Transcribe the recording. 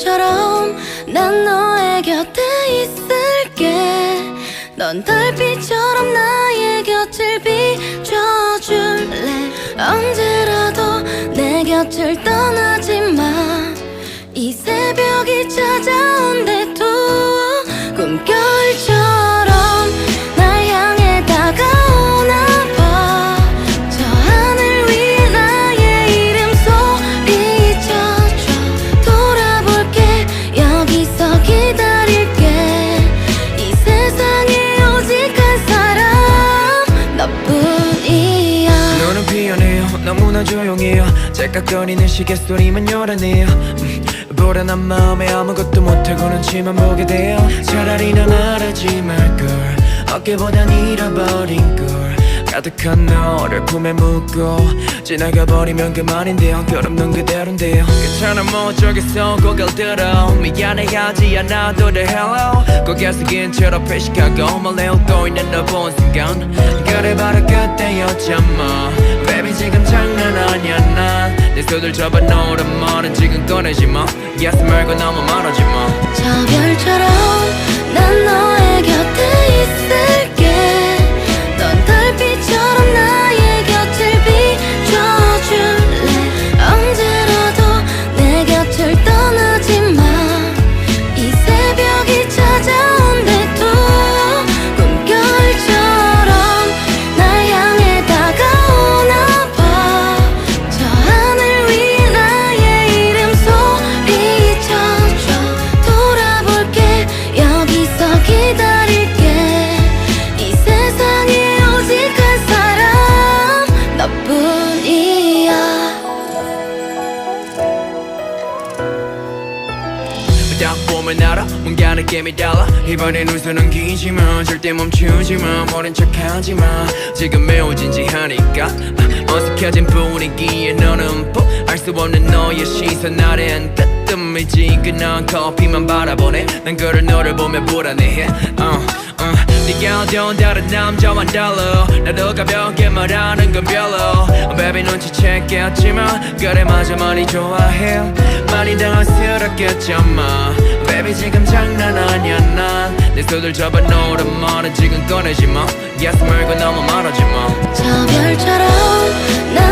별처럼 난 너의 곁에 있을게. 넌 달빛처럼 나의 곁을 비춰줄래? 언제라도 내 곁을 떠나지 너무나 조용해요. 째깍거리는 시계 소리만 요란해요. 음, 불안한 마음에 아무것도 못하고는 치만 보게 돼요. 차라리 넌 알아지 말걸. 어깨보단 잃어버린 걸 가득한 너를 품에 묻고 지나가 버리면 그만인데요 결없는 그대로인데요 괜찮아 뭐 어쩌겠어 고개를 들어. 미안해 하지 않아도 돼. Hello. 고개 숙인 채로 표식하고 몰래 웃고 있는 너 본 순간 그래 바로 그때였잖아 Baby 지금 장난 아니야 난내 손을 잡아 놓으란 말은 지금 꺼내지 마. Yes 말고 너무 말하지 마. 저 별처럼 난 너의 곁에 있을 딱 보면 알아 뭔가 느낌이 달라. 이번엔 웃어는 기지마 절대 멈추지마 모른 척하지마 지금 매우 진지하니까 아, 어색해진 분위기에 너는 뽀알수 없는 너의 시선 아래엔 뜨뜻미지근한 커피만 바라보네. 난 그를 너를 보며 불안해해. uh, uh. 네가 어두운 다른 남자와 달라 나도 가볍게 말하는 건 별로. Baby 눈치챘겠지만 그래 맞아 많이 좋아해. 많이 당황스럽겠지만 Baby 지금 장난 아니야 난내 손을 잡아 놓으란 말은 지금 꺼내지 마. Yes 말고 너무 말하지 마. 저 별처럼 있을게